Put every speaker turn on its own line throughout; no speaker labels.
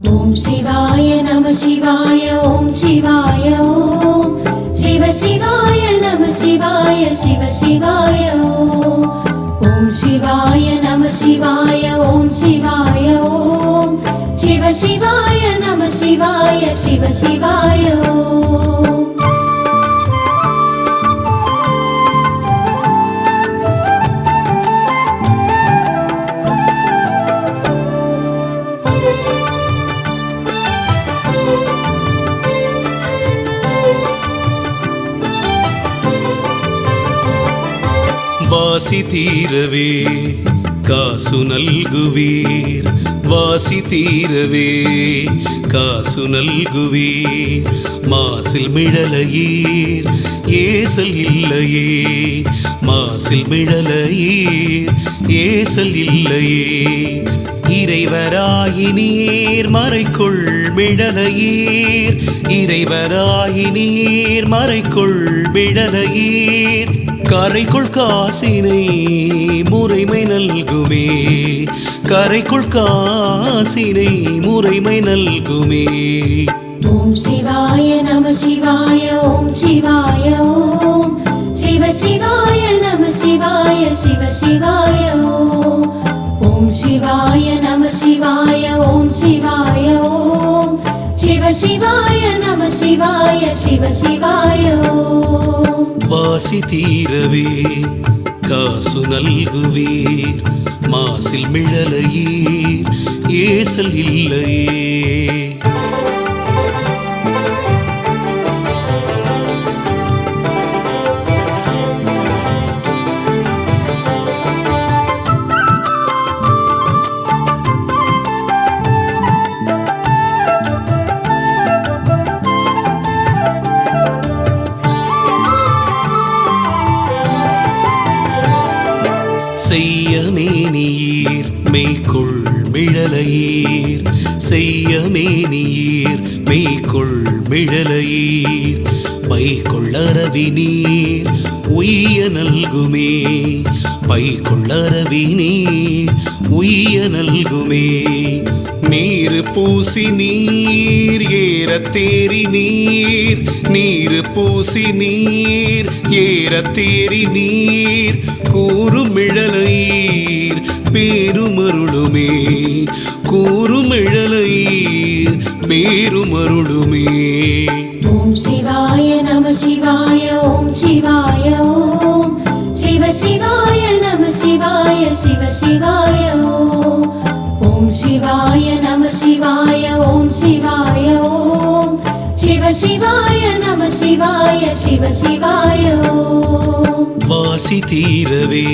ஓம் சிவாய நம சிவாய ஓம் சிவாய ஓம். சிவ சிவாய நம சிவாய சிவ சிவாய ஓம். சிவாய நம சிவாய ஓம் சிவாய ஓம். சிவ சிவாய நம சிவாய சிவ சிவாய ஓம்.
வாசி தீரவே காசு நல்குவீர். வாசி தீரவே காசு நல்குவீர். மாசில் மிழலையீர் ஏசல் இல்லையே. மாசில் மிழலையீர் ஏசல் இல்லையே. இறைவராயினியேர் மறைக்குள் விடலையீர். இறைவராயினியேர் மறைக்குள் விடலையீர். கரைக்குள் காசினை முறைமை நல்குமே. கரைக்குள் காசினை முறைமை நல்குமே.
ஓம் சிவாய நம சிவாய ஓம் சிவாய ஓம். சிவ சிவாய நம சிவாய சிவ சிவாய ஓம். சிவாய വാസി തീരവേ കാസു
നൽകുവീർ മാസിൽ മിഴലയീർ ഏസൽ ഇല്ലയേ மிழலையீர் செய்யமேனியீர். மெய்கொள் மிழலையீர். பைக்குள்ளரவி நீர் உய்ய நல்குமே. பைக்குள்ளரவி நீர் உய்ய நல்குமே. நீர் பூசி நீர். ஏற தேரி நீர். நீர் பூசி நீர். ஏற தேரி நீர். கூறுமிழலையீர் பேருமருளுமே. கூறுமிழலையீர் பேருமருளுமே.
சிவாய சிவ சிவாயோ
வாசி தீரவே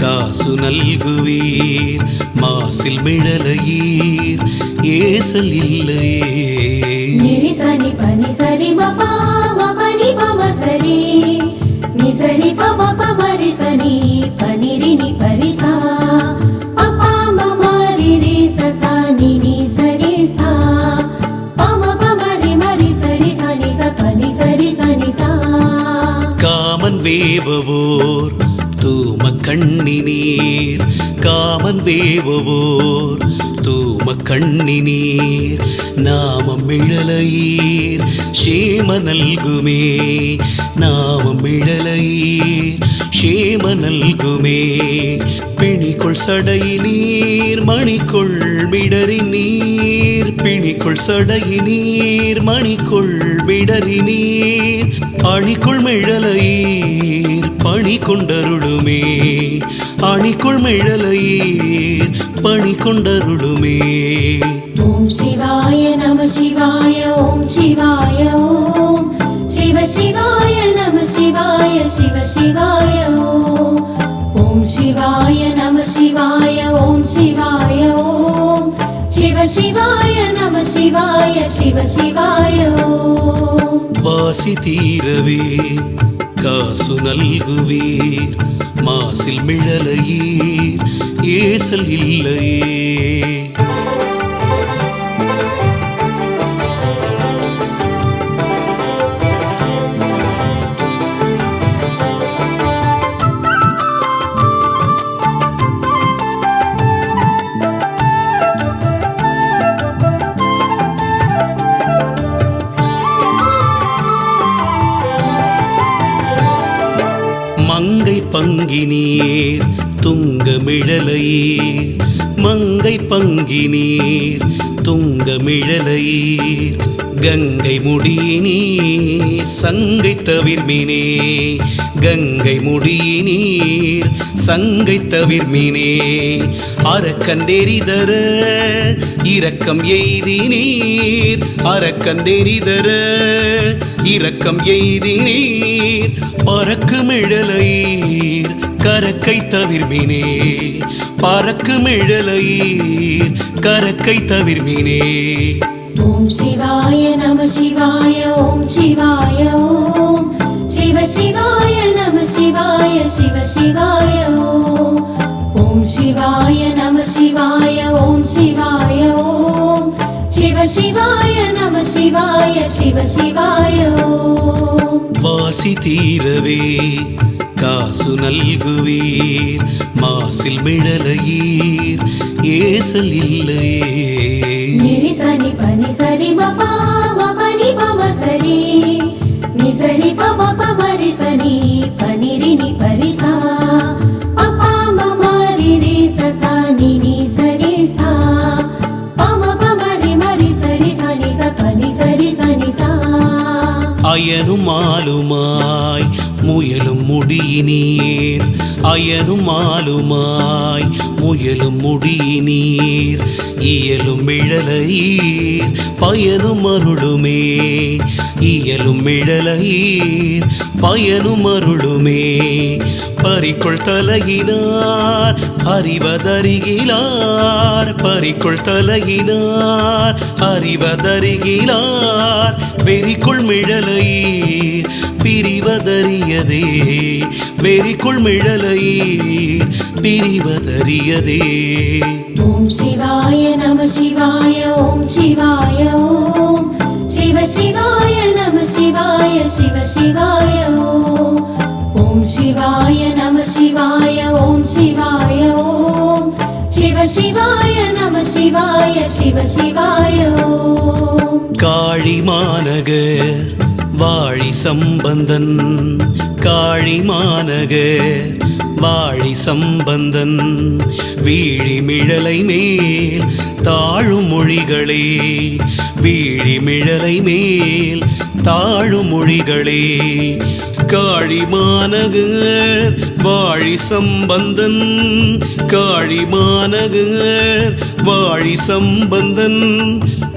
காசு நல்குவீர் மாசில் மிழலையீர் ஏசல் இல்லையே.
நிரி சனி பனி சரி மபா மபனி பம சரி நிசரி பம பமரி
பரிச வேவவோர் தூம கண்ணி நீர் காமன் வேவவோர் தூம கண்ணி நீர் நாமம் மிழலையீர் ஷேம நல்குமே நாமம் மிழலையீர் ஷேம நல்குமே. பிணிக்குள் சடை நீர் மணிக்குள் மிடறி நீர் பிணிக்குள் சடையி நீர் மணிக்குள் விடறி நீர் அணிக்குள் மிழலையீர் பணி கொண்டருளுமே அணிக்குள் மிழலையீர் பணி கொண்டருளுமே
ஓம் சிவாய நம சிவாய ஓம் சிவாய ஓம். சிவ சிவாய நம சிவாய சிவ சிவாய ஓம் சிவாய நம சிவாய ஓம் சிவாய ஓம். சிவ சிவாய சிவாய சிவ சிவாயோ.
வாசி தீரவே காசு நல்குவீர் மாசில் மிழலையீர் ஏசல் இல்லையே. பங்கினீர் துங்கமிழலையீர். மங்கை பங்கினீர் துங்கமிழலையீர். கங்கை முடியினீர் சங்கை தவிர்மினே. கங்கை முடியினீர் சங்கை தவிர்மினே. அறக்கண்டெறிதர இரக்கம் எய்தினீர். அறக்கண்டெறிதர இரக்கம் எய்தினீர். பறக்குமிழலீர் கரக்கை தவிர்மினே. பறக்குமிழலீர் கரக்கை தவிர்மினே.
ஓம் சிவாய நம சிவாய ஓம் சிவாய ஓம். சிவ சிவாய நம சிவாய சிவ சிவாய ஓம். சிவாய சிவ சிவாயோ.
வாசி தீரவே காசு நல்குவீர் மாசில் மிழலையீர் ஏசல் இல்லையே.
நிரி சனி பனி சரி மபா மபனி மம சரி நிசரி பம பமரி சனி பனிரினி பரிச
அயனும் ஆளுமாய் முயலும் முடியினீர். அயனும் ஆளுமாய் முயலும் முடியினீர். இயலும் மிழலையீர் பயனும் அருளுமே. இயலும் மிழலையீர் பயனும் அருளுமே. பறிக்குள் தலையினார் அறிவதருகிலார் பறிக்குள் தலையினார் அறிவதருகிலார் வெறிக்குள் மிழலையீர் பிரிவதறியதே வெறிக்குள் மிழலையீர் பிரிவதறியதே.
ஓம் சிவாய நம சிவாய ஓம் சிவாய ஓம். சிவ சிவாய நம சிவாய சிவ சிவாய ஓம் சிவாய சிவாய நம சிவாய சிவ
சிவாயோ. காழிமாநகர் வாழி சம்பந்தன். காழிமாநகர் வாழி சம்பந்தன். வீழி மேல் தாழும் மொழிகளே. வீழி மேல் தாழும் மொழிகளே. காழி மாநகர் வாழி சம்பந்தன் காழி மாநகர் வாழி சம்பந்தன்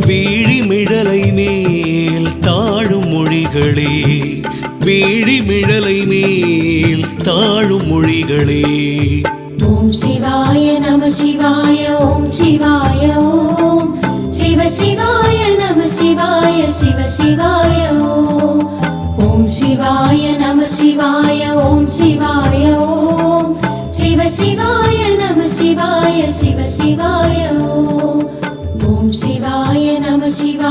வீழிமிழலை மேல் தாழும் மொழிகளே வீழிமிழலை மேல் தாழும் மொழிகளே
ॐ शिवाय नमः शिवाय ॐ शिवाय ॐ शिव शिवाय नमः शिवाय शिव शिवाय ॐ शिवाय नमः शिवाय